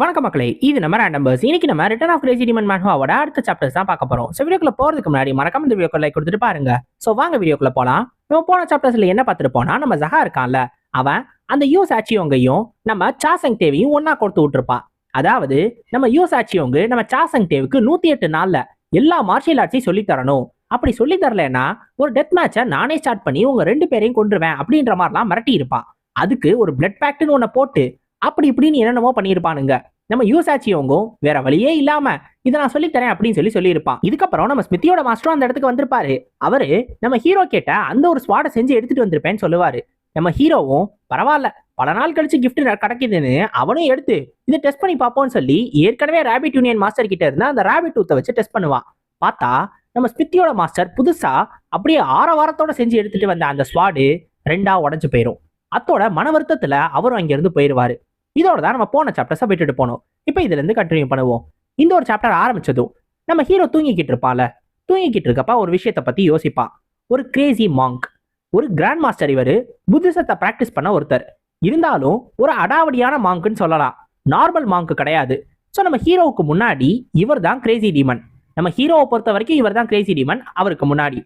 வணக்கம் மக்களே இது நம்ம நம்பர்ஸ் இன்னைக்கு நம்ம ரிட்டர்ன் ஆஃப் கிரேசி டிமன் மேன்ஹாவோட அடுத்த சாப்டர்ஸ் தான் பார்க்க போறோம். ஸோ வீடியோக்குள்ள போறதுக்கு முன்னாடி மறக்காம இந்த வீடியோக்குள்ள லைக் கொடுத்துட்டு பாருங்க. ஸோ வாங்க வீடியோக்குள்ள போலாம். நம்ம போன சாப்டர்ஸ்ல என்ன பார்த்துட்டு நம்ம ஜஹா இருக்கான்ல அவன் அந்த யூஸ் ஆச்சியோங்கையும் நம்ம சாசங் தேவையும் ஒன்னா கொடுத்து விட்டுருப்பா. அதாவது நம்ம யூஸ் ஆச்சியோங்க நம்ம சாசங் தேவுக்கு நூத்தி எட்டு நாள்ல எல்லா மார்ஷியல் ஆர்ட்ஸையும் சொல்லி தரணும். அப்படி சொல்லி தரலன்னா ஒரு டெத் மேட்சை நானே ஸ்டார்ட் பண்ணி உங்க ரெண்டு பேரையும் கொண்டுருவேன் அப்படின்ற மாதிரிலாம் மிரட்டி இருப்பான் அதுக்கு ஒரு பிளட் பேக்ட்னு ஒன்ன போட்டு அப்படி இப்படின்னு என்னென்னமோ பண்ணியிருப்பானுங்க. நம்ம யூசாச்சியோங்கும் வேற வழியே இல்லாம இதை நான் சொல்லித்தரேன் அப்படின்னு சொல்லி சொல்லியிருப்பான். இதுக்கப்புறம் நம்ம ஸ்மித்தியோட மாஸ்டரும் அந்த இடத்துக்கு வந்திருப்பாரு. அவரு நம்ம ஹீரோ கேட்ட அந்த ஒரு ஸ்வாடை செஞ்சு எடுத்துட்டு வந்திருப்பேன்னு சொல்லுவாரு. நம்ம ஹீரோவும் பரவாயில்ல பல நாள் கழிச்சு கிஃப்ட் கிடைக்குதுன்னு அவனும் எடுத்து இதை டெஸ்ட் பண்ணி பார்ப்போம்னு சொல்லி ஏற்கனவே ரேபிட் யூனியன் மாஸ்டர் கிட்ட இருந்தா அந்த ரேபிட் டூத்தை வச்சு டெஸ்ட் பண்ணுவான் பார்த்தா நம்ம ஸ்மித்தியோட மாஸ்டர் புதுசா அப்படியே ஆற வாரத்தோட செஞ்சு எடுத்துட்டு வந்த அந்த ஸ்வாடு ரெண்டா உடஞ்சு போயிடும் அத்தோட மன வருத்தத்துல அவரும் அங்கிருந்து போயிடுவாரு இதோட தான் நம்ம போன சாப்டர்ஸை விட்டுட்டு போனோம். இப்போ இதுலேருந்து கண்டினியூ பண்ணுவோம். இந்த ஒரு சாப்டர் ஆரம்பிச்சதும் நம்ம ஹீரோ தூங்கிக்கிட்டு இருப்பான்ல. தூங்கிக்கிட்டு இருக்கப்ப ஒரு விஷயத்த பத்தி யோசிப்பான். ஒரு கிரேசி மாங்க் ஒரு கிராண்ட் மாஸ்டர் இவர் புத்திசத்தை ப்ராக்டிஸ் பண்ண ஒருத்தர். இருந்தாலும் ஒரு அடாவடியான மாங்க்குன்னு சொல்லலாம். நார்மல் மாங்க் கிடையாது. ஸோ நம்ம ஹீரோவுக்கு முன்னாடி இவர் தான் கிரேசி டீமன் நம்ம ஹீரோவை பொறுத்த வரைக்கும் இவர் தான் கிரேசி டீமன் அவருக்கு முன்னாடி.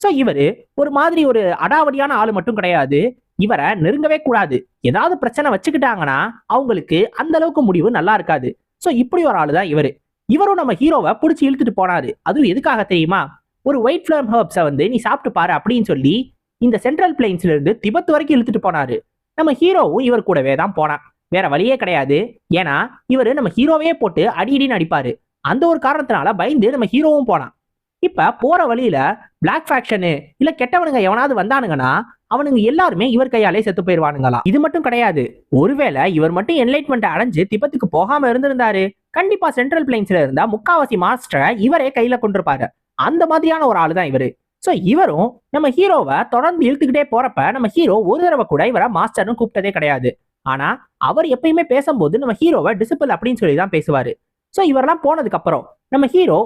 ஸோ இவர் ஒரு மாதிரி ஒரு அடாவடியான ஆள் மட்டும் கிடையாது. இவரை நெருங்கவே கூடாது. ஏதாவது பிரச்சனை வச்சுக்கிட்டாங்கன்னா அவங்களுக்கு அந்த அளவுக்கு முடிவு நல்லா இருக்காது. ஸோ இப்படி ஒரு ஆளு தான் இவர். இவரும் நம்ம ஹீரோவை பிடிச்சி இழுத்துட்டு போனாரு. அதுவும் எதுக்காக தெரியுமா? ஒரு ஒயிட் ஃபிளம் ஹர்ப்ஸை வந்து நீ சாப்பிட்டு பாரு அப்படின்னு சொல்லி இந்த சென்ட்ரல் பிளைன்ஸ்ல இருந்து திபத் வரைக்கும் இழுத்துட்டு போனாரு. நம்ம ஹீரோவும் இவர் கூடவே தான் போனான். வேற வழியே கிடையாது. ஏன்னா இவர் நம்ம ஹீரோவே போட்டு அடி அடின்னு அடிப்பாரு. அந்த ஒரு காரணத்தினால பயந்து நம்ம ஹீரோவும் போனான். இப்ப போற வழியில பிளாக் ஃபேக்ஷனு இல்ல கெட்டவனுங்க எவனாவது வந்தானுங்கன்னா அவனுங்க எல்லாருமே இவர் கையாலே செத்து போயிருவானுங்களாம் இது மட்டும் கிடையாது. ஒருவேளை இவர் மட்டும் என்லைட்மெண்ட் அடைஞ்சு திபத்துக்கு போகாம இருந்திருந்தாரு. கண்டிப்பா சென்ட்ரல் பிளைன்ஸ்ல இருந்தா முக்காவாசி மாஸ்டரை இவரே கையில கொண்டிருப்பாரு. அந்த மாதிரியான ஒரு ஆளு தான் இவரு. சோ இவரும் நம்ம ஹீரோவை தொடர்ந்து இழுத்துக்கிட்டே போறப்ப நம்ம ஹீரோ ஒரு தடவை கூட இவரை மாஸ்டர்னு கூப்பிட்டதே கிடையாது. ஆனா அவர் எப்பயுமே பேசும்போது நம்ம ஹீரோவை டிசிபிள் அப்படின்னு சொல்லி தான் பேசுவாரு. சோ இவரெல்லாம் போனதுக்கு அப்புறம் நம்ம ஹீரோ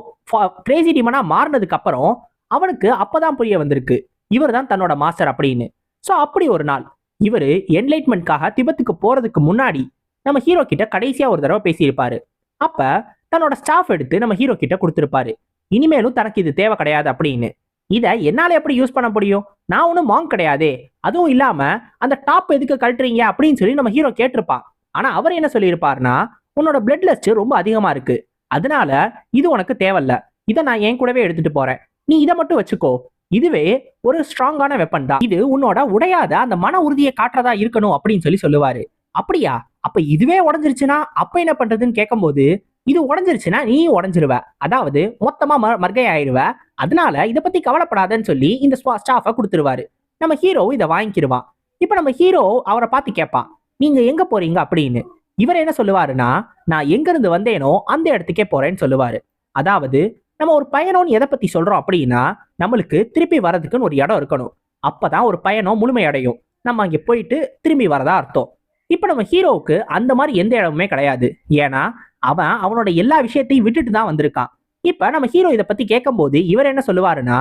கிரேசி டீமனா மாறினதுக்கு அப்புறம் அவனுக்கு அப்பதான் புரிய வந்திருக்கு. இவர் தான் தன்னோட மாஸ்டர் அப்படின்னு. ஸோ அப்படி ஒரு நாள் இவர் என்லைட்மெண்ட்காக திபத்துக்கு போறதுக்கு முன்னாடி நம்ம ஹீரோ கிட்ட கடைசியா ஒரு தடவை பேசியிருப்பாரு. அப்போ தன்னோட ஸ்டாஃப் எடுத்து நம்ம ஹீரோ கிட்ட கொடுத்துருப்பாரு. இனிமேலும் தனக்கு இது தேவை கிடையாது அப்படின்னு. இதை என்னால் எப்படி யூஸ் பண்ண முடியும்? நான் ஒன்றும் மாங் கிடையாதே. அதுவும் இல்லாமல் அந்த டாப் எதுக்கு கழட்டுறீங்க அப்படின்னு சொல்லி நம்ம ஹீரோ கேட்டிருப்பான். ஆனால் அவர் என்ன சொல்லியிருப்பாருன்னா உன்னோட பிளட் லெஸ்ட் ரொம்ப அதிகமாக இருக்கு. அதனால இது உனக்கு தேவையில்ல. இதை நான் என் கூடவே எடுத்துகிட்டு போகிறேன் நீ இதை மட்டும் வச்சுக்கோ. இதுவே ஒரு ஸ்ட்ராங்கான வெப்பன் தான். இது உன்னோட உடையாத அந்த மன உறுதியை காட்டுறதா இருக்கணும் அப்படின்னு சொல்லி சொல்லுவாரு. அப்படியா? அப்ப இதுவே உடஞ்சிருச்சுன்னா அப்ப என்ன பண்றதுன்னு கேட்கும்போது இது உடஞ்சிருச்சுன்னா நீயும் உடஞ்சிருவ. அதாவது மொத்தமா ம- மர்கை ஆயிருவ அதனால இதை பத்தி கவலைப்படாதன்னு சொல்லி இந்த ஸ்டாஃபை கொடுத்துருவாரு. நம்ம ஹீரோ இதை வாங்கிக்கிருவான். இப்ப நம்ம ஹீரோ அவரை பார்த்து கேட்பான். நீங்க எங்க போறீங்க? அப்படின்னு. இவர் என்ன சொல்லுவாருன்னா நான் எங்க இருந்து வந்தேனோ அந்த இடத்துக்கே போறேன்னு சொல்லுவாரு. அதாவது நம்ம ஒரு பயணம்னு எதை பத்தி சொல்றோம் அப்படின்னா நம்மளுக்கு திருப்பி வரதுக்குன்னு ஒரு இடம் இருக்கணும். அப்பதான் ஒரு பயணம் முழுமையடையும். நம்ம அங்கே போயிட்டு திரும்பி வரதா அர்த்தம். இப்போ நம்ம ஹீரோவுக்கு அந்த மாதிரி எந்த இடமுமே கிடையாது. ஏன்னா அவன் அவனோட எல்லா விஷயத்தையும் விட்டுட்டு தான் வந்திருக்கான். இப்போ நம்ம ஹீரோ இதை பத்தி கேட்கும்போது இவர் என்ன சொல்லுவாருன்னா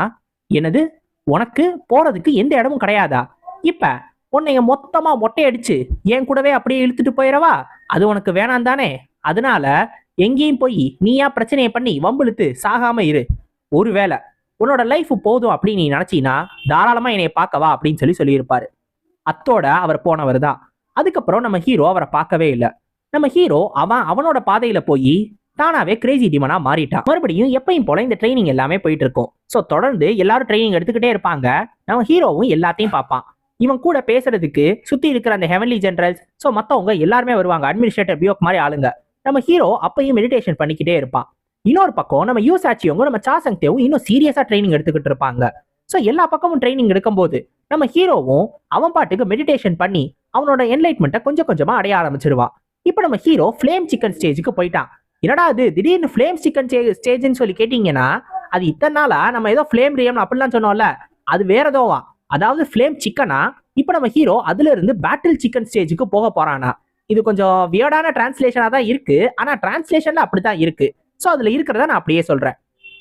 என்னது? உனக்கு போறதுக்கு எந்த இடமும் கிடையாதா? இப்போ உன்னைய மொத்தமா மொட்டையடிச்சு என் கூடவே அப்படியே இழுத்துட்டு போயிடவா அது உனக்கு வேணாம் தானே? அதனால எங்கேயும் போய் நீயா பிரச்சனையை பண்ணி வம்பிழுத்து சாகாம இரு. ஒருவேளை உன்னோட லைஃப் போதும் அப்படின்னு நீ நினச்சின்னா தாராளமா என்னைய பார்க்கவா அப்படின்னு சொல்லி சொல்லியிருப்பாரு. அத்தோட அவர் போனவர் தான் அதுக்கப்புறம் நம்ம ஹீரோ அவரை பார்க்கவே இல்லை. நம்ம ஹீரோ அவன் அவனோட பாதையில போய் தானாவே கிரேசி டிமனா மாறிட்டான். மறுபடியும் எப்பயும் போல இந்த ட்ரைனிங் எல்லாமே போயிட்டு இருக்கும். ஸோ தொடர்ந்து எல்லாரும் ட்ரைனிங் எடுத்துக்கிட்டே இருப்பாங்க. நம்ம ஹீரோவும் எல்லாத்தையும் பார்ப்பான். இவன் கூட பேசுறதுக்கு சுத்தி இருக்கிற அந்த ஹெவன்லி ஜென்ரல்ஸ் ஸோ மத்தவங்க எல்லாருமே வருவாங்க. அட்மினிஸ்ட்ரேட்டர் பியோக் மாதிரி ஆளுங்க. நம்ம ஹீரோ அப்பயும் மெடிடேஷன் பண்ணிக்கிட்டே இருப்பான். இன்னொரு பக்கம் நம்ம யூசாச்சியவங்க நம்ம சாசங் தேவும் இன்னும் சீரியஸாக ட்ரைனிங் எடுத்துக்கிட்டு இருப்பாங்க. ஸோ எல்லா பக்கமும் ட்ரைனிங் எடுக்கும்போது நம்ம ஹீரோவும் அவன் பாட்டுக்கு மெடிடேஷன் பண்ணி அவனோட என்லைட்மெண்ட்டை கொஞ்சம் கொஞ்சமாக அடைய ஆரம்பிச்சிருவான். இப்போ நம்ம ஹீரோ ஃப்ளேம் சிக்கன் ஸ்டேஜுக்கு போயிட்டான். என்னடா அது திடீர்னு ஃப்ளேம் சிக்கன் ஸ்டேஜ்னு சொல்லி கேட்டிங்கன்னா அது இத்தனை நாளா நம்ம ஏதோ ஃப்ளேம் ரியம் அப்படிலாம் சொன்னோம்ல அது வேற ஏதோவா? அதாவது ஃப்ளேம் சிக்கனா இப்போ நம்ம ஹீரோ அதுல இருந்து பேட்டில் சிக்கன் ஸ்டேஜுக்கு போக போறானா? இது கொஞ்சம் வியர்டான டிரான்ஸ்லேஷனாக தான் இருக்கு. ஆனா டிரான்ஸ்லேஷன்ல அப்படிதான் இருக்கு. ஸோ அதுல இருக்கிறத நான் அப்படியே சொல்றேன்.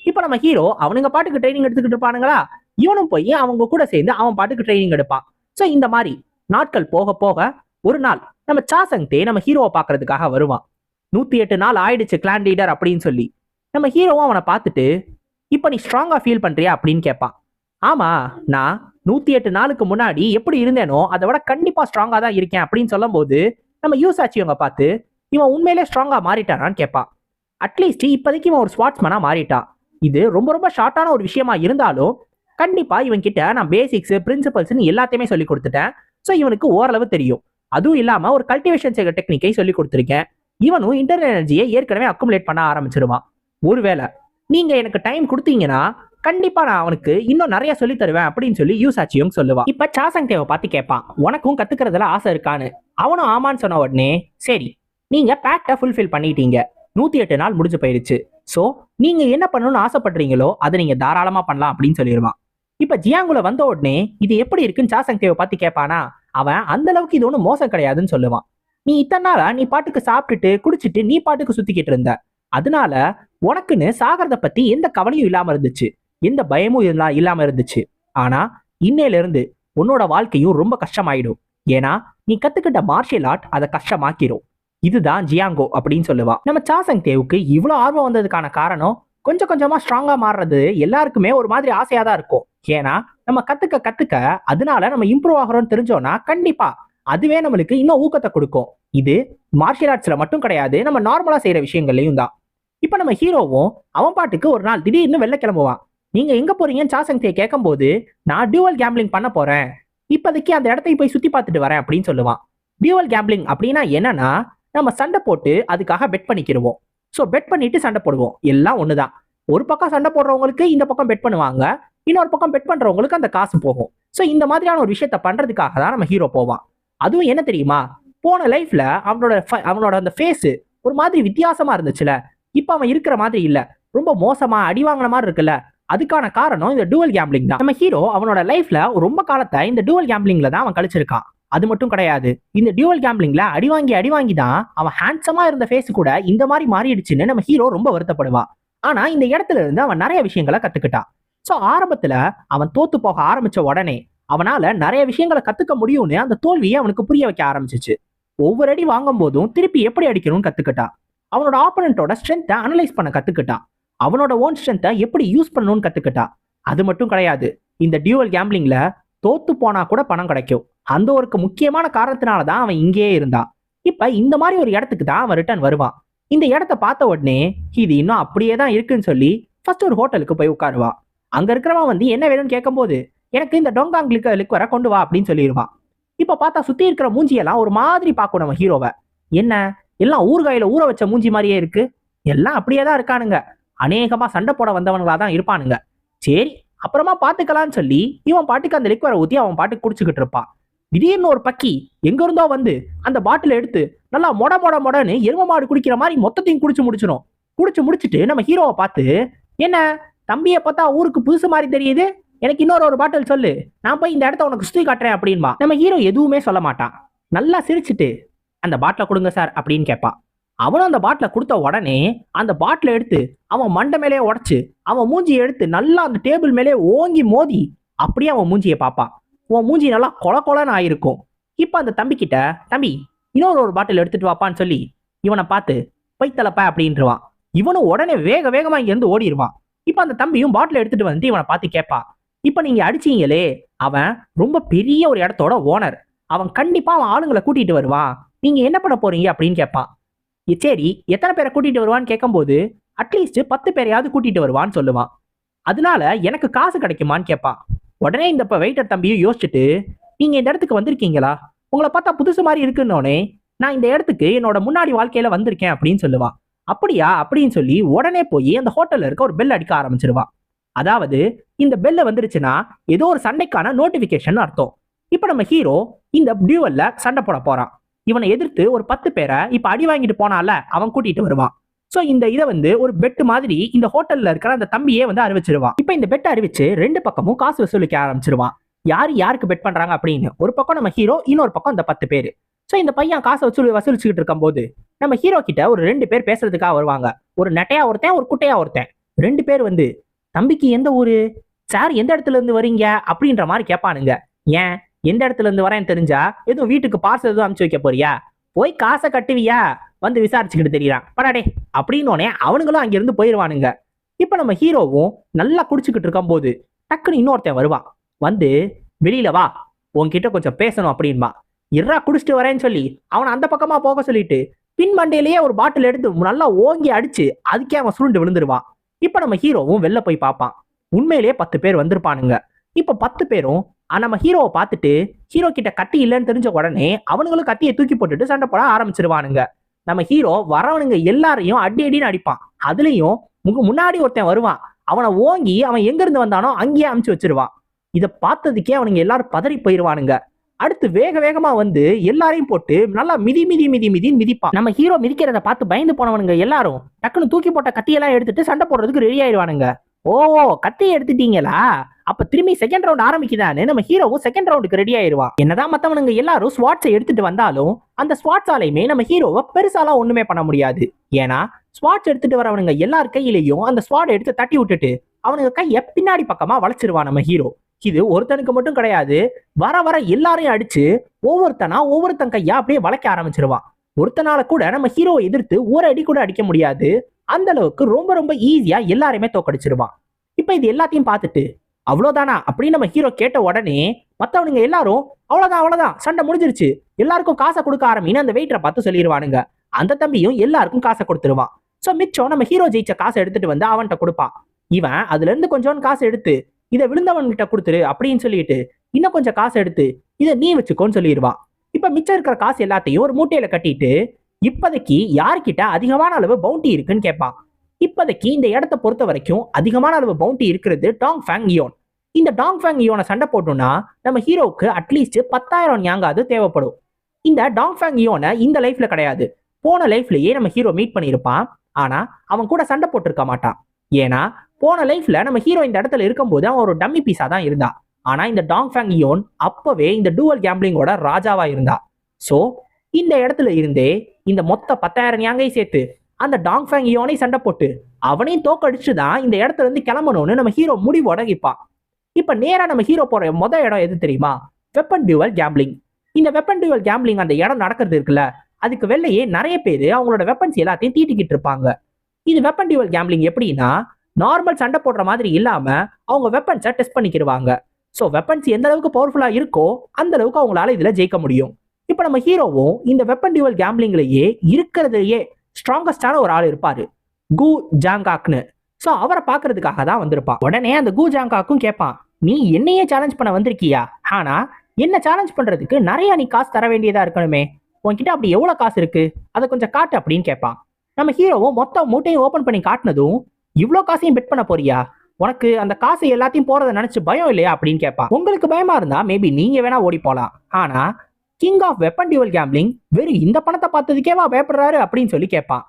இப்போ நம்ம ஹீரோ அவனுங்க பாட்டுக்கு ட்ரைனிங் எடுத்துக்கிட்டு இருப்பானுங்களா? இவனும் போய் அவங்க கூட சேர்ந்து அவன் பாட்டுக்கு ட்ரைனிங் எடுப்பான். ஸோ இந்த மாதிரி நாட்கள் போக போக ஒரு நாள் நம்ம சாசங் தே நம்ம ஹீரோவை பார்க்கறதுக்காக வருவான். நூத்தி எட்டு நாள் ஆயிடுச்சு கிளான் லீடர் அப்படின்னு சொல்லி. நம்ம ஹீரோவும் அவனை பார்த்துட்டு இப்போ நீ ஸ்ட்ராங்கா ஃபீல் பண்றியா? அப்படின்னு கேட்பான். ஆமா நான் நூத்தி எட்டு நாளுக்கு முன்னாடி எப்படி இருந்தேனோ அதை விட கண்டிப்பா ஸ்ட்ராங்கா தான் இருக்கேன். அப்படின்னு சொல்லும்போது நம்ம யூஸ் அவங்க பார்த்து இவன் உண்மையிலே ஸ்ட்ராங்கா மாறிட்டானான்னு கேட்பான். அட்லீஸ்ட் இப்போதைக்கு இவன் ஒரு ஸ்பாட்ஸ்மேனா மாறிட்டான் இது ரொம்ப ரொம்ப ஷார்ட்டான ஒரு விஷயமா இருந்தாலும் கண்டிப்பாக இவன் கிட்ட நான் பேசிக்ஸ் பிரின்சிபல்ஸ்னு எல்லாத்தையுமே சொல்லி கொடுத்துட்டேன். ஸோ இவனுக்கு ஓரளவு தெரியும். அதுவும் இல்லாமல் ஒரு கல்டிவேஷன் செய்கிற டெக்னிக்கை சொல்லி கொடுத்துருக்கேன். இவனும் இன்டர்னல் எனர்ஜியை ஏற்கனவே அக்குமுலேட் பண்ண ஆரம்பிச்சிருவான். ஒருவேளை நீங்கள் எனக்கு டைம் கொடுத்தீங்கன்னா கண்டிப்பாக நான் அவனுக்கு இன்னும் நிறைய சொல்லி தருவேன் அப்படின்னு சொல்லி யூசாச்சியும் சொல்லுவான். இப்போ சாசங் தேவை பார்த்து கேட்பான். உனக்கும் கற்றுக்கிறதுல ஆசை இருக்கான்னு. அவனும் ஆமான்னு சொன்ன உடனே சரி நீங்கள் பேக்டை ஃபுல்ஃபில் பண்ணிட்டீங்க. நூத்தி எட்டு நாள் முடிஞ்சு போயிடுச்சு ஸோ நீங்க என்ன பண்ணணும்னு ஆசைப்படுறீங்களோ அதை நீங்க தாராளமா பண்ணலாம் அப்படின்னு சொல்லிடுவான். இப்ப ஜியாங்குல வந்த உடனே இது எப்படி இருக்குன்னு சாசங் தேவை பார்த்து கேட்பானா அவன் அந்த அளவுக்கு இது ஒன்றும் மோசம் கிடையாதுன்னு சொல்லுவான். நீ இத்தனை நாளா நீ பாட்டுக்கு சாப்பிட்டுட்டு குடிச்சிட்டு நீ பாட்டுக்கு சுத்திக்கிட்டு இருந்த. அதனால உனக்குன்னு சாகிறத பத்தி எந்த கவலையும் இல்லாம இருந்துச்சு. எந்த பயமும் இல்லா இல்லாம இருந்துச்சு. ஆனா இன்னையில இருந்து உன்னோட வாழ்க்கையும் ரொம்ப கஷ்டமாயிடும். ஏன்னா நீ கத்துக்கிட்ட மார்ஷியல் ஆர்ட் அதை கஷ்டமாக்கிரும். இதுதான் ஜியாங்கோ அப்படின்னு சொல்லுவா. நம்ம சாசங் தேவுக்கு இவ்வளோ ஆர்வம் வந்ததுக்கான காரணம் கொஞ்சம் கொஞ்சமா ஸ்ட்ராங்கா மாறுறது எல்லாருக்குமே ஒரு மாதிரி ஆசையா தான் இருக்கும். ஏன்னா நம்ம கத்துக்க கத்துக்க அதனால நம்ம இம்ப்ரூவ் ஆகிறோம்னு தெரிஞ்சோம்னா கண்டிப்பா அதுவே நம்மளுக்கு இன்னும் ஊக்கத்தை கொடுக்கும். இது மார்ஷியல் ஆர்ட்ஸ்ல மட்டும் கிடையாது நம்ம நார்மலா செய்யற விஷயங்கள்லயும் தான். இப்ப நம்ம ஹீரோவும் அவன் பாட்டுக்கு ஒரு நாள் திடீர்னு வெளில கிளம்புவான். நீங்க எங்க போறீங்கன்னு சாசங் தே கேட்கும்போது நான் டியூவல் கேம்பிளிங் பண்ண போறேன். இப்போதைக்கு அந்த இடத்தை போய் சுத்தி பார்த்துட்டு வரேன் அப்படின்னு சொல்லுவான். டியூவல் கேம்பிளிங் அப்படின்னா என்னன்னா நம்ம சண்டை போட்டு அதுக்காக பெட் பண்ணிக்கிடுவோம். ஸோ பெட் பண்ணிட்டு சண்டை போடுவோம். எல்லாம் ஒண்ணுதான். ஒரு பக்கம் சண்டை போடுறவங்களுக்கு இந்த பக்கம் பெட் பண்ணுவாங்க. இன்னொரு பக்கம் பெட் பண்றவங்களுக்கு அந்த காசு போகும். ஸோ இந்த மாதிரியான ஒரு விஷயத்த பண்றதுக்காக தான் நம்ம ஹீரோ போவான். அதுவும் என்ன தெரியுமா? போன லைஃப்ல அவனோட அவனோட அந்த ஃபேஸ் ஒரு மாதிரி வித்தியாசமா இருந்துச்சுல. இப்போ அவன் இருக்கிற மாதிரி இல்ல. ரொம்ப மோசமா அடி வாங்கின மாதிரி இருக்குல்ல. அதுக்கான காரணம் இந்த டூவல் கேம்பிளிங் தான். நம்ம ஹீரோ அவனோட லைஃப்ல ரொம்ப காலத்தை இந்த டூவல் கேம்பிளிங்ல தான் அவன் கழிச்சிருக்கான். அது மட்டும் கிடையாது. இந்த டியூவல் கேம்பிளிங்ல அடி வாங்கி அடி வாங்கி தான் அவன் ஹேண்ட்ஸமா இருந்த ஃபேஸ் கூட இந்த மாதிரி மாறிடுச்சுன்னு நம்ம ஹீரோ ரொம்ப வருத்தப்படுவான் ஆனா இந்த இடத்துல இருந்து அவன் நிறைய விஷயங்களை கத்துக்கிட்டான். ஸோ ஆரம்பத்துல அவன் தோத்து போக ஆரம்பிச்ச உடனே அவனால நிறைய விஷயங்களை கத்துக்க முடியும்னு அந்த தோல்வியை அவனுக்கு புரிய வைக்க ஆரம்பிச்சிச்சு. ஒவ்வொரு அடி வாங்கும் போதும் திருப்பி எப்படி அடிக்கணும்னு கத்துக்கிட்டான். அவனோட ஆப்பனண்டோட ஸ்ட்ரென்த்தை அனலைஸ் பண்ண கத்துக்கிட்டான். அவனோட ஓன் ஸ்ட்ரென்த்தை எப்படி யூஸ் பண்ணணும்னு கத்துக்கிட்டான். அது மட்டும் கிடையாது. இந்த டியூவல் கேம்பிளிங்ல தோத்து போனா கூட பணம் கிடைக்கும். அந்த ஒரு முக்கியமான காரணத்தினால தான் அவன் இங்கேயே இருந்தான் இப்ப இந்த மாதிரி ஒரு இடத்துக்கு தான் அவன் ரிட்டர்ன் வருவான். இந்த இடத்த பார்த்த உடனே இது இன்னும் அப்படியே தான் இருக்குன்னு சொல்லி ஃபர்ஸ்ட் ஒரு ஹோட்டலுக்கு போய் உட்காருவான் அங்க இருக்கிறவன் வந்து என்ன வேணும்னு கேட்கும்போது எனக்கு இந்த டொங்காங் லிக்க லிக்வரை கொண்டு வா அப்படின்னு சொல்லிடுவான். இப்ப பார்த்தா சுத்தி இருக்கிற மூஞ்சியெல்லாம் ஒரு மாதிரி பார்க்கும் நம்ம ஹீரோவை. என்ன? எல்லாம் ஊறுகாயில ஊற வச்ச மூஞ்சி மாதிரியே இருக்கு. எல்லாம் அப்படியே தான் இருக்கானுங்க. அநேகமா சண்டை போட வந்தவங்களா தான் இருப்பானுங்க. சரி அப்புறமா பார்த்துக்கலான்னு சொல்லி இவன் பாட்டுக்கு அந்த லிக்வரை ஊற்றி அவன் பாட்டுக்கு குடிச்சுக்கிட்டு இருப்பான் திடீர்னு ஒரு பக்கி எங்க இருந்தோ வந்து அந்த பாட்டில் எடுத்து நல்லா மொட மொட மொடன்னு எரும மாடு குடிக்கிற மாதிரி மொத்தத்தையும் குடிச்சு முடிச்சிடும் குடிச்சு முடிச்சிட்டு நம்ம ஹீரோவை பார்த்து என்ன? தம்பியை பார்த்தா ஊருக்கு புதுசு மாதிரி தெரியுது? எனக்கு இன்னொரு ஒரு பாட்டில் சொல்லு. நான் போய் இந்த இடத்த உனக்கு சுற்றி காட்டுறேன் அப்படின்பா. நம்ம ஹீரோ எதுவுமே சொல்ல மாட்டான். நல்லா சிரிச்சிட்டு அந்த பாட்டிலை கொடுங்க சார் அப்படின்னு கேட்பான் அவனும் அந்த பாட்டில கொடுத்த உடனே அந்த பாட்டில எடுத்து அவன் மண்டை மேலேயே உடைச்சு அவன் மூஞ்சியை எடுத்து நல்லா அந்த டேபிள் மேலே ஓங்கி மோதி அப்படியே அவன் மூஞ்சியை பார்ப்பான். உன் மூஞ்சி நல்லா கொல கொலன்னு ஆயிருக்கும். இப்போ அந்த தம்பிக்கிட்ட தம்பி இன்னொரு ஒரு பாட்டில் எடுத்துட்டு வாப்பான்னு சொல்லி இவனை பார்த்து பைத்தலப்ப அப்படின்றவான். இவனும் உடனே வேக வேகமாக இங்கேருந்து ஓடிடுவான் இப்போ அந்த தம்பியும் பாட்டில் எடுத்துட்டு வந்து இவனை பார்த்து கேட்பான். இப்போ நீங்கள் அடிச்சீங்களே அவன் ரொம்ப பெரிய ஒரு இடத்தோட ஓனர் அவன் கண்டிப்பாக அவன் ஆளுங்களை கூட்டிகிட்டு வருவான். நீங்கள் என்ன பண்ண போறீங்க? அப்படின்னு கேட்பான். சரி எத்தனை பேரை கூட்டிட்டு வருவான்னு கேட்கும்போது அட்லீஸ்ட் பத்து பேரையாவது கூட்டிட்டு வருவான்னு சொல்லுவான். அதனால எனக்கு காசு கிடைக்குமான்னு கேட்பான். உடனே இந்த இப்போ வெயிட்டர் தம்பியும் யோசிச்சுட்டு நீங்க இந்த இடத்துக்கு வந்திருக்கீங்களா? உங்களை பார்த்தா புதுசு மாதிரி இருக்குன்னொடனே நான் இந்த இடத்துக்கு என்னோட முன்னாடி வாழ்க்கையில வந்திருக்கேன் அப்படின்னு சொல்லுவான். அப்படியா? அப்படின்னு சொல்லி உடனே போய் அந்த ஹோட்டல்ல இருக்க ஒரு பெல் அடிக்க ஆரம்பிச்சிருவான். அதாவது இந்த பெல்ல வந்துருச்சுன்னா ஏதோ ஒரு சண்டைக்கான நோட்டிபிகேஷன் அர்த்தம். இப்போ நம்ம ஹீரோ இந்த டியூவல்ல சண்டை போட போறான். இவனை எதிர்த்து ஒரு பத்து பேரை இப்ப அடி வாங்கிட்டு போனால அவன் கூட்டிட்டு வருவான். சோ இந்த இதை வந்து ஒரு பெட் மாதிரி இந்த ஹோட்டல்ல இருக்கிற அந்த தம்பியே வந்து அறிவிச்சிருவான். இப்போ இந்த பெட்டை அறிவிச்சு ரெண்டு பக்கமும் காசு வசூலிக்க ஆரம்பிச்சிருவான். யார் யாருக்கு பெட் பண்றாங்க அப்படின்னு? ஒரு பக்கம் நம்ம ஹீரோ இன்னொரு பக்கம் இந்த பத்து பேர். சோ இந்த பையன் காசை வசூல் வசூலிச்சுக்கிட்டு இருக்கும்போது நம்ம ஹீரோ கிட்ட ஒரு ரெண்டு பேர் பேசுறதுக்காக வருவாங்க. ஒரு நெட்டையா ஒருத்தன் ஒரு குட்டையா ஒருத்தன். ரெண்டு பேர் வந்து தம்பிக்கு எந்த ஊரு? சார் எந்த இடத்துல இருந்து வரீங்க? அப்படின்ற மாதிரி கேட்பானுங்க. ஏன்? எந்த இடத்துல இருந்து வரேன்னு தெரிஞ்சா எதுவும் வீட்டுக்கு பார்சல் எதுவும் அனுப்பிச்சு வைக்க போறியா? போய் காசை கட்டுவியா? வந்து விசாரிச்சுக்கிட்டு தெரியறான். படாடே அப்படின்னோடனே அவனுங்களும் அங்கிருந்து போயிடுவானுங்க இப்போ நம்ம ஹீரோவும் நல்லா குடிச்சுக்கிட்டு இருக்கும்போது டக்குன்னு இன்னொருத்தன் வருவான். வந்து வெளியில வா உன்கிட்ட கொஞ்சம் பேசணும் அப்படின்பா. இறா குடிச்சிட்டு வரேன்னு சொல்லி அவனை அந்த பக்கமா போக சொல்லிட்டு பின் மண்டையிலேயே ஒரு பாட்டில் எடுத்து நல்லா ஓங்கி அடிச்சு அதுக்கே அவன் சுருண்டு விழுந்துருவான். இப்போ நம்ம ஹீரோவும் வெளில போய் பார்ப்பான். உண்மையிலேயே பத்து பேர் வந்திருப்பானுங்க. இப்போ பத்து பேரும் ஆனால் நம்ம ஹீரோவை பார்த்துட்டு ஹீரோ கிட்ட கத்தி இல்லைன்னு தெரிஞ்ச உடனே அவனுங்களும் கத்தியை தூக்கி போட்டுட்டு சண்டை போட ஆரம்பிச்சிருவானுங்க. நம்ம ஹீரோ வரவனுங்க எல்லாரையும் அடி அடின்னு அடிப்பான். அதுலயும் முன்னாடி ஒருத்தன் வருவான். அவனை ஓங்கி அவன் எங்கேருந்து வந்தானோ அங்கேயே அமுச்சு வச்சிருவான். இதை பார்த்ததுக்கே அவனுங்க எல்லாரும் பதறி போயிருவானுங்க. அடுத்து வேக வேகமா வந்து எல்லாரையும் போட்டு நல்லா மிதி மிதி மிதி மிதின்னு மிதிப்பான். நம்ம ஹீரோ மிதிக்கிறத பார்த்து பயந்து போனவனுங்க எல்லாரும் டக்குன்னு தூக்கி போட்ட கத்தியெல்லாம் எடுத்துட்டு சண்டை போடுறதுக்கு ரெடி ஆயிடுவானுங்க ஓ கத்தியை எடுத்துட்டீங்களா? அப்ப திரும்பி செகண்ட் ரவுண்ட் ஆரம்பிக்குதான்னு நம்ம ஹீரோவும் செகண்ட் ரவுண்டுக்கு ரெடி ஆயிருவான் என்னதான் மத்தவனுங்க எல்லாரும் ஸ்வாட்ஸை எடுத்துட்டு வந்தாலும் அந்த ஸ்வாட்ஸாலையுமே நம்ம ஹீரோவை பெருசாலாம் ஒண்ணுமே பண்ண முடியாது. ஏன்னா ஸ்வாட்ஸ் எடுத்துட்டு வரவனுங்க எல்லார் கையிலையும் அந்த ஸ்வாட் எடுத்து தட்டி விட்டுட்டு அவனுங்க கையை பின்னாடி பக்கமா வளைச்சிருவான் நம்ம ஹீரோ இது ஒருத்தனுக்கு மட்டும் கிடையாது வர வர எல்லாரையும் அடிச்சு ஒவ்வொருத்தனா ஒவ்வொருத்தன் கையா அப்படியே வளைக்க ஆரம்பிச்சிருவான் ஒருத்தனால கூட நம்ம ஹீரோவை எதிர்த்து ஒரு அடி கூட அடிக்க முடியாது. அந்த அளவுக்கு ரொம்ப ரொம்ப ஈஸியா எல்லாரையுமே தோக்கடிச்சிருவான் இப்ப இது எல்லாத்தையும் பார்த்துட்டு அவ்வளோதானா அப்படின்னு நம்ம ஹீரோ கேட்ட உடனே மற்றவனுங்க எல்லாரும் அவ்வளோதான் அவ்வளோதான் சண்டை முடிஞ்சிருச்சு. எல்லாருக்கும் காசை கொடுக்க ஆரம்பின்னு அந்த வெயிட்டரை பார்த்து சொல்லிடுவானுங்க அந்த தம்பியும் எல்லாருக்கும் காசை கொடுத்துருவான். ஸோ மிச்சம் நம்ம ஹீரோ ஜெயிச்ச காசை எடுத்துட்டு வந்து அவன்கிட்ட கொடுப்பான். இவன் அதுல இருந்து கொஞ்சம் காசு எடுத்து இதை விழுந்தவன்கிட்ட கொடுத்துரு அப்படின்னு சொல்லிட்டு இன்னும் கொஞ்சம் காசு எடுத்து இதை நீ வச்சுக்கோன்னு சொல்லிடுவான் இப்போ மிச்சம் இருக்கிற காசு எல்லாத்தையும் ஒரு மூட்டையில் கட்டிட்டு இப்போதைக்கு யார்கிட்ட அதிகமான அளவு பவுண்டி இருக்குன்னு கேட்பான். இப்போதைக்கு இந்த இடத்த பொறுத்த வரைக்கும் அதிகமான அளவு பவுண்டி இருக்கிறது டாங் ஃபேங் யோன் இந்த டாங் ஃபேங் யோனை சண்டை போட்டோம்னா நம்ம ஹீரோவுக்கு அட்லீஸ்ட் பத்தாயிரம் ஞாங்காவது தேவைப்படும். இந்த டாங் ஃபேங் யோனை இந்த லைஃப்ல கிடையாது. போன லைஃப்லயே நம்ம ஹீரோ மீட் பண்ணியிருப்பான். ஆனா அவன் கூட சண்டை போட்டிருக்க மாட்டான். ஏன்னா போன லைஃப்ல நம்ம ஹீரோ இந்த இடத்துல இருக்கும்போது அவன் ஒரு டம்மி பீஸா தான் இருந்தா. ஆனா இந்த டாங் ஃபேங் யோன் அப்பவே இந்த டூவல் கேம்பிளிங்கோட ராஜாவா இருந்தா. சோ இந்த இடத்துல இருந்தே இந்த மொத்த பத்தாயிரம் ஞாங்கையும் சேர்த்து அந்த டாங் ஃபேங் யோனையும் சண்டை போட்டு அவனையும் தோக்கடிச்சு தான் இந்த இடத்துல இருந்து கிளம்பணும்னு நம்ம ஹீரோ முடிவு உடகிப்பான் இப்போ நேராக நம்ம ஹீரோ போற மொதல் இடம் எது தெரியுமா? வெப்பன் டியூவல் கேம்பிளிங் இந்த வெப்பன் டியூவல் கேம்பிளிங் அந்த இடம் நடக்கிறது இருக்குல்ல அதுக்கு வெளியே நிறைய பேர் அவங்களோட வெப்பன்ஸ் எல்லாத்தையும் தீட்டிக்கிட்டு இருப்பாங்க. இது வெப்பன் டியூவல் கேம்பிளிங் எப்படின்னா நார்மல் சண்டை போடுற மாதிரி இல்லாம அவங்க வெப்பன்ஸை டெஸ்ட் பண்ணிக்கிடுவாங்க ஸோ வெப்பன்ஸ் எந்த அளவுக்கு பவர்ஃபுல்லா இருக்கோ அந்த அளவுக்கு அவங்களால இதுல ஜெயிக்க முடியும். இப்போ நம்ம ஹீரோவும் இந்த வெப்பன் டியூவல் கேம்பிளிங்லேயே இருக்கிறதுலயே ஸ்ட்ராங்கஸ்டான ஒரு ஆள் இருப்பார். கு ஜாங்காக்னு ஸோ அவரை பார்க்கறதுக்காக தான் வந்திருப்பான். உடனே அந்த கு ஜாங்காக்கும் கேட்பான் நீ என்னையே சேலஞ்ச் பண்ண வந்திருக்கியா? ஆனா என்ன சேலஞ்ச் பண்றதுக்கு நிறைய நீ காசு தர வேண்டியதாக இருக்கணுமே. உன்கிட்ட அப்படி எவ்வளோ காசு இருக்கு? அதை கொஞ்சம் காட்டு அப்படின்னு கேட்பான் நம்ம ஹீரோவும் மொத்த மூட்டையும் ஓப்பன் பண்ணி காட்டினதும் இவ்வளோ காசையும் பெட் பண்ண போறியா? உனக்கு அந்த காசு எல்லாத்தையும் போறதை நினைச்சு பயம் இல்லையா? அப்படின்னு கேட்பான் உங்களுக்கு பயமா இருந்தா மேபி நீங்க வேணா ஓடி போலாம். ஆனா king of weapon duel gambling வெறும் இந்த பணத்தை பார்த்ததுக்கேவா பயப்படுறாரு அப்படின்னு சொல்லி கேட்பான்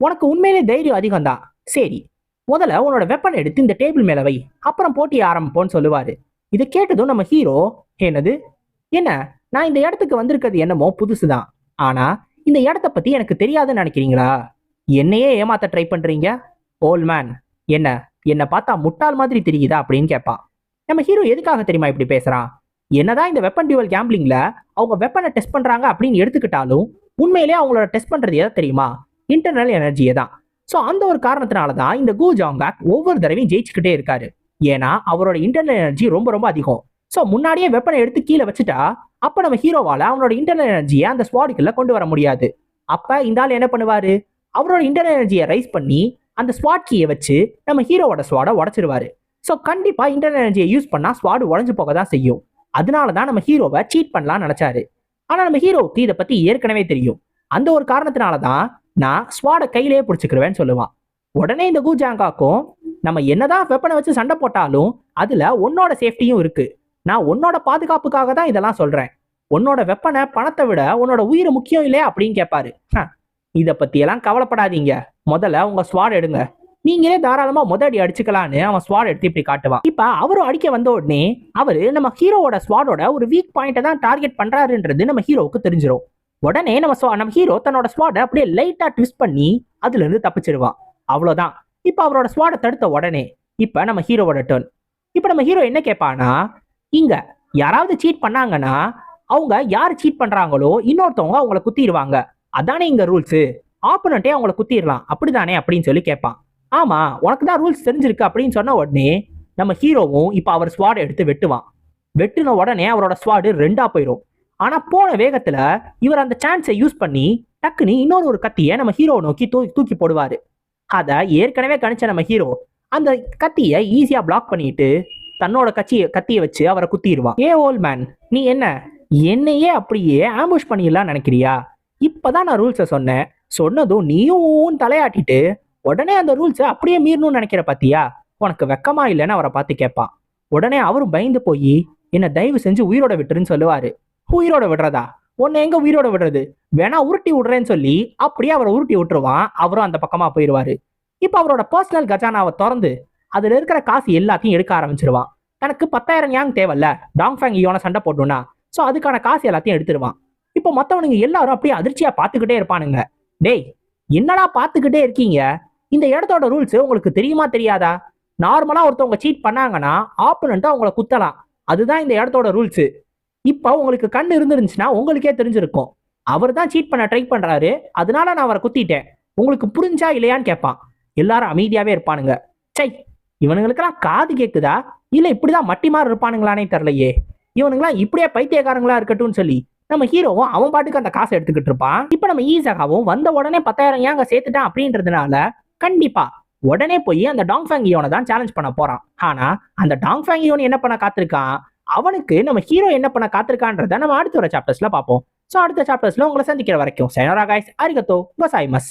உனக்கு உண்மையிலே தைரியம் அதிகம் தான் சரி முதல்ல உன்னோட வெப்பன் எடுத்து இந்த டேபிள் மேல வை. அப்புறம் போட்டி ஆரம்பிப்போன்னு சொல்லுவாரு. இதை கேட்டதும் நம்ம ஹீரோ என்னது? என்ன நான் இந்த இடத்துக்கு வந்திருக்கிறது என்னமோ புதுசுதான். ஆனா இந்த இடத்த பத்தி எனக்கு தெரியாதுன்னு நினைக்கிறீங்களா? என்னையே ஏமாத்த ட்ரை பண்றீங்க? ஓல்ட் மேன் என்ன என்னை பார்த்தா முட்டாள் மாதிரி தெரியுதா அப்படின்னு கேட்பான் நம்ம ஹீரோ எதுக்காக தெரியுமா இப்படி பேசுறான்? என்னதான் இந்த வெப்பன் டியூவல் கேம்பிளிங்ல அவங்க வெப்பனை டெஸ்ட் பண்றாங்க அப்படின்னு எடுத்துக்கிட்டாலும் உண்மையிலேயே அவங்களோட டெஸ்ட் பண்றது எதை தெரியுமா? இன்டர்னல் எனர்ஜியை தான். ஸோ அந்த ஒரு காரணத்தினால தான் இந்த கூ ஜாங்காக் ஒவ்வொரு தடவையும் ஜெயிச்சுக்கிட்டே இருக்காரு. ஏன்னா அவரோட இன்டர்னல் எனர்ஜி ரொம்ப ரொம்ப அதிகம். ஸோ முன்னாடியே வெப்பனை எடுத்து கீழே வச்சுட்டா அப்போ நம்ம ஹீரோவால் அவனோட இன்டர்னல் எனர்ஜியை அந்த ஸ்வாடுக்குள்ள கொண்டு வர முடியாது. அப்போ இந்த ஆள் என்ன பண்ணுவாரு? அவரோட இன்டர்னல் எனர்ஜியை ரைஸ் பண்ணி அந்த ஸ்வாட் கீயை வச்சு நம்ம ஹீரோவோட ஸ்வாடை உடச்சிருவாரு. ஸோ கண்டிப்பாக இன்டர்னல் எனர்ஜியை யூஸ் பண்ணால் ஸ்வாடு உடஞ்சு போக தான் செய்யும். அதனால தான் நம்ம ஹீரோவை சீட் பண்ணலாம்னு நினைச்சாரு. ஆனா நம்ம ஹீரோவுக்கு இதை பத்தி ஏற்கனவே தெரியும். அந்த ஒரு காரணத்தினால தான் நான் ஸ்வாடை கையிலேயே பிடிச்சிக்கிறவேன்னு சொல்லுவான். உடனே இந்த கூஜாங்காக்கும் நம்ம என்னதான் வெப்பனை வச்சு சண்டை போட்டாலும் அதுல உன்னோட சேஃப்டியும் இருக்கு. நான் உன்னோட பாதுகாப்புக்காக தான் இதெல்லாம் சொல்றேன். உன்னோட வெப்பனை பணத்தை விட உன்னோட உயிர் முக்கியம் இல்லையா அப்படின்னு கேட்பாரு இதை இத கவலைப்படாதீங்க. முதல்ல உங்க ஸ்வாட் எடுங்க. நீங்களே தாராளமா முத அடி அடிச்சுக்கலான்னு அவன் ஸ்வாட் எடுத்து இப்படி காட்டுவான். இப்ப அவரும் அடிக்க வந்த உடனே அவரு நம்ம ஹீரோவோட ஸ்வாடோட ஒரு வீக் பாயிண்ட்டை தான் டார்கெட் பண்றாருன்றது நம்ம ஹீரோவுக்கு தெரிஞ்சிடும் உடனே நம்ம நம்ம ஹீரோ தன்னோட ஸ்வாடை அப்படியே லைட்டா ட்விஸ்ட் பண்ணி அதுல இருந்து தப்பிச்சிருவான். அவ்வளவுதான். இப்ப அவரோட ஸ்வாடை தடுத்த உடனே இப்ப நம்ம ஹீரோவோட டர்ன் இப்ப நம்ம ஹீரோ என்ன கேட்பானா இங்க யாராவது சீட் பண்ணாங்கன்னா அவங்க யார் சீட் பண்றாங்களோ இன்னொருத்தவங்க அவங்கள குத்திடுவாங்க அதானே இங்க ரூல்ஸ் ஆப்போனண்டே அவங்கள குத்திடலாம் அப்படிதானே அப்படின்னு சொல்லி கேட்பான் ஆமா உனக்கு தான் ரூல்ஸ் தெரிஞ்சிருக்கு அப்படின்னு சொன்ன உடனே நம்ம ஹீரோவும் இப்போ அவர் ஸ்வாடை எடுத்து வெட்டுவான். வெட்டின உடனே அவரோட ஸ்வாடு ரெண்டா போயிடும் ஆனா போன வேகத்துல இவர் அந்த சான்ஸை யூஸ் பண்ணி டக்குன்னு இன்னொரு ஒரு கத்தியை நம்ம ஹீரோவை நோக்கி தூக்கி தூக்கி போடுவாரு. அதை ஏற்கனவே கணிச்ச நம்ம ஹீரோ அந்த கத்தியை ஈஸியா பிளாக் பண்ணிட்டு தன்னோட கட்சியை கத்தியை வச்சு அவரை குத்திடுவான் ஏ ஓல் மேன் நீ என்ன? என்னையே அப்படியே ஆம்புஷ் பண்ணிடலாம் நினைக்கிறியா? இப்பதான் நான் ரூல்ஸை சொன்னேன். சொன்னதும் நீயும் தலையாட்டிட்டு உடனே அந்த ரூல்ஸை அப்படியே மீறணும்னு நினைக்கிற பாத்தியா? உனக்கு வெக்கமா இல்லைன்னு அவரை பார்த்து கேட்பான். உடனே அவரும் பயந்து போய் என்ன தயவு செஞ்சு உயிரோட விட்டுருன்னு சொல்லுவாரு. உயிரோட விடுறதா? உன்னை எங்க உயிரோட விடுறது? வேணா உருட்டி விடுறேன்னு சொல்லி அப்படியே அவரை உருட்டி விட்டுருவான். அவரும் அந்த பக்கமா போயிடுவாரு இப்போ அவரோட பர்சனல் கஜானாவை திறந்து அதுல இருக்கிற காசு எல்லாத்தையும் எடுக்க ஆரம்பிச்சிருவான். தனக்கு பத்தாயிரம் யாங் தேவையில்ல டாங் ஃபேங் யோன சண்டை போடணும்னா. ஸோ அதுக்கான காசு எல்லாத்தையும் எடுத்துருவான். இப்போ மற்றவனுங்க எல்லாரும் அப்படியே அதிர்ச்சியா பார்த்துக்கிட்டே இருப்பானுங்க. டேய் என்னடா பார்த்துக்கிட்டே இருக்கீங்க? இந்த இடத்தோட ரூல்ஸ் உங்களுக்கு தெரியுமா தெரியாதா? நார்மலா ஒருத்தவங்க சீட் பண்ணாங்கன்னா ஆப்போனண்ட்டை அவங்கள குத்தலாம். அதுதான் இந்த இடத்தோட ரூல்ஸ் இப்போ உங்களுக்கு கண் இருந்துருந்துச்சுன்னா உங்களுக்கே தெரிஞ்சிருக்கும். அவர் தான் சீட் பண்ண ட்ரை பண்றாரு. அதனால நான் அவரை குத்திட்டேன். உங்களுக்கு புரிஞ்சா இல்லையான்னு கேட்பான். எல்லாரும் அமைதியாவே இருப்பானுங்க. சை இவனுங்களுக்கெல்லாம் காது கேக்குதா? இல்ல இப்படிதான் மட்டி இருப்பானுங்களானே தெரிலையே இவனுங்களாம் இப்படியே பைத்தியக்காரங்களா இருக்கட்டும்னு சொல்லி நம்ம ஹீரோவும் அவன் பாட்டுக்கு அந்த காசை எடுத்துக்கிட்டு இருப்பான். இப்போ நம்ம ஈஸாகவும் வந்த உடனே பத்தாயிரம் ஏங்க சேர்த்துட்டான் அப்படின்றதுனால கண்டிப்பா. உடனே போய் அந்த டாங் ஃபேங்கியோனை தான் சேலஞ்ச் பண்ண போறான். ஆனா அந்த டாங் ஃபேங்கியோன் என்ன பண்ண காத்திருக்கான்? அவனுக்கு நம்ம ஹீரோ என்ன பண்ண காத்திருக்கான்றத நம்ம அடுத்த ஒரு சாப்டர்ஸ்ல பார்ப்போம். ஸோ அடுத்த சாப்டர்ஸ்ல உங்களை சந்திக்கிற வரைக்கும் சைனரா காய்ஸ் அரிகத்தோ பசாய்மஸ்